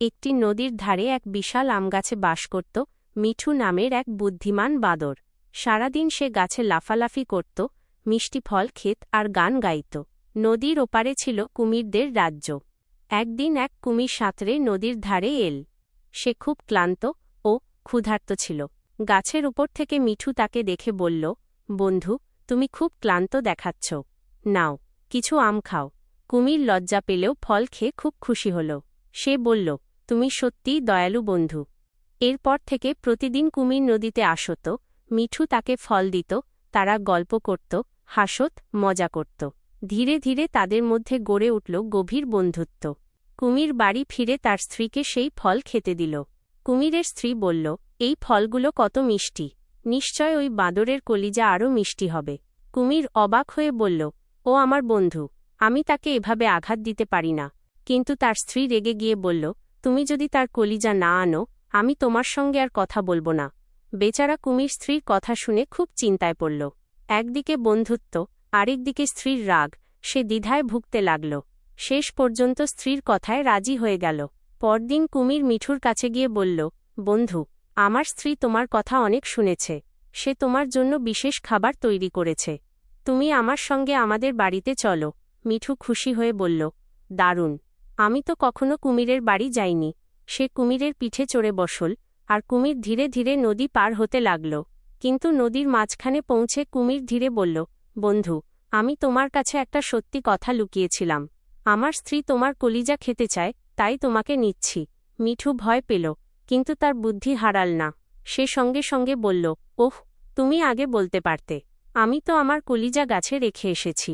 একটি নদীর ধারে এক বিশাল আমগাছে বাস করত, মিঠু নামের এক বুদ্ধিমান বাদর। সারাদিন সে গাছে লাফালাফি করত, মিষ্টি ফল ক্ষেত আর গান গাইত। নদীর ওপারে ছিল কুমিরদের রাজ্য। একদিন এক কুমির সাঁতরে নদীর ধারে এল। সে খুব ক্লান্ত ও ক্ষুধার্ত ছিল। গাছের উপর থেকে মিঠু তাকে দেখে বলল, বন্ধু, তুমি খুব ক্লান্ত দেখাচ্ছ। নাও, কিছু আম খাও। কুমির লজ্জা পেলেও ফল খেয়ে খুব খুশি হল। সে বলল তুমি সত্যিই দয়ালু বন্ধু। এরপর থেকে প্রতিদিন কুমির নদীতে আসত, মিঠু তাকে ফল দিত, তারা গল্প করত, হাসত, মজা করত। ধীরে ধীরে তাদের মধ্যে গড়ে উঠল গভীর বন্ধুত্ব। কুমির বাড়ি ফিরে তার স্ত্রীকে সেই ফল খেতে দিল। কুমিরের স্ত্রী বলল, এই ফলগুলো কত মিষ্টি। নিশ্চয় ওই বাঁদরের কলিজা আরও মিষ্টি হবে। কুমির অবাক হয়ে বলল, ও আমার বন্ধু, আমি তাকে এভাবে আঘাত দিতে পারি না। কিন্তু তার স্ত্রী রেগে গিয়ে বলল তুমি যদি তার কলিজা না আনো, আমি তোমার সঙ্গে আর কথা বলব না। বেচারা কুমির স্ত্রীর কথা শুনে খুব চিন্তায় পড়ল। একদিকে বন্ধুত্ব, আরেকদিকে স্ত্রীর রাগ, সে দ্বিধায় ভুগতে লাগল। শেষ পর্যন্ত স্ত্রীর কথায় রাজি হয়ে গেল। পরদিন কুমির মিঠুর কাছে গিয়ে বলল, বন্ধু, আমার স্ত্রী তোমার কথা অনেক শুনেছে। সে তোমার জন্য বিশেষ খাবার তৈরি করেছে। তুমি আমার সঙ্গে আমাদের বাড়িতে চলো। মিঠু খুশি হয়ে বলল, দারুণ। আমি তো কখনো কুমিরের বাড়ি যাইনি। সে কুমিরের পিঠে চড়ে বসল, আর কুমির ধীরে ধীরে নদী পার হতে লাগল। কিন্তু নদীর মাঝখানে পৌঁছে কুমির ধীরে বলল, বন্ধু, আমি তোমার কাছে একটা সত্যি কথা লুকিয়েছিলাম। আমার স্ত্রী তোমার কলিজা খেতে চায়, তাই তোমাকে নিচ্ছি মিঠু ভয় পেল, কিন্তু তার বুদ্ধি হারাল না। সে সঙ্গে সঙ্গে বলল, ওহ, তুমি আগে বলতে পারতে। আমি তো আমার কলিজা গাছে রেখে এসেছি।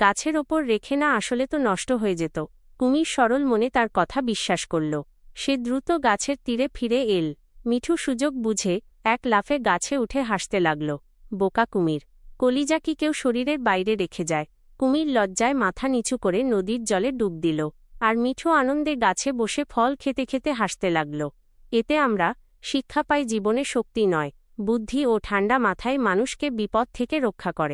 গাছের ওপর রেখে না আসলে তো নষ্ট হয়ে যেত। কুমির সরল মনে তার কথা বিশ্বাস করল। সে দ্রুত গাছের তীরে ফিরে এল। মিঠু সুযোগ বুঝে এক লাফে গাছে উঠে হাসতে লাগল। বোকা কুমির, কলিজা কি কেউ শরীরের বাইরে রেখে যায়? কুমির লজ্জায় মাথা নিচু করে নদীর জলে ডুব দিল। আর মিঠু আনন্দে গাছে বসে ফল খেতে খেতে হাসতে লাগল। এতে আমরা শিক্ষা পাই জীবনে শক্তি নয়, বুদ্ধি ও ঠান্ডা মাথায় মানুষকে বিপদ থেকে রক্ষা করে।